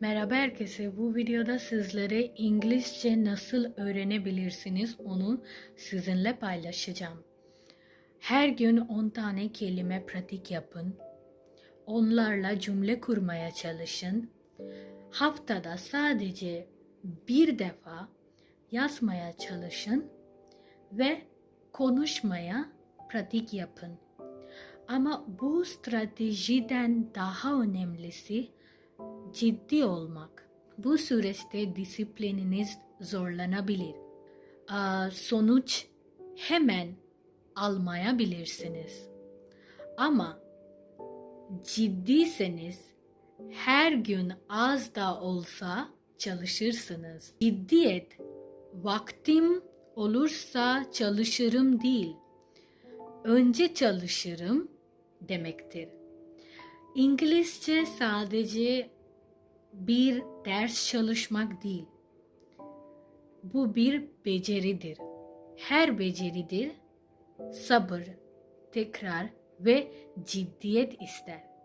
Merhaba herkese. Bu videoda sizlere İngilizce nasıl öğrenebilirsiniz onu sizinle paylaşacağım. Her gün 10 tane kelime pratik yapın. Onlarla cümle kurmaya çalışın. Haftada sadece bir defa yazmaya çalışın ve konuşmaya pratik yapın. Ama bu stratejiden daha önemlisi ciddi olmak. Bu süreçte disiplininiz zorlanabilir. Sonuç hemen almayabilirsiniz. Ama ciddiyseniz her gün az da olsa çalışırsınız. Ciddiyet vaktim olursa çalışırım değil. Önce çalışırım demektir. İngilizce sadece bir ders çalışmak değil. Bu bir beceridir. Her beceridir sabır, tekrar ve ciddiyet ister.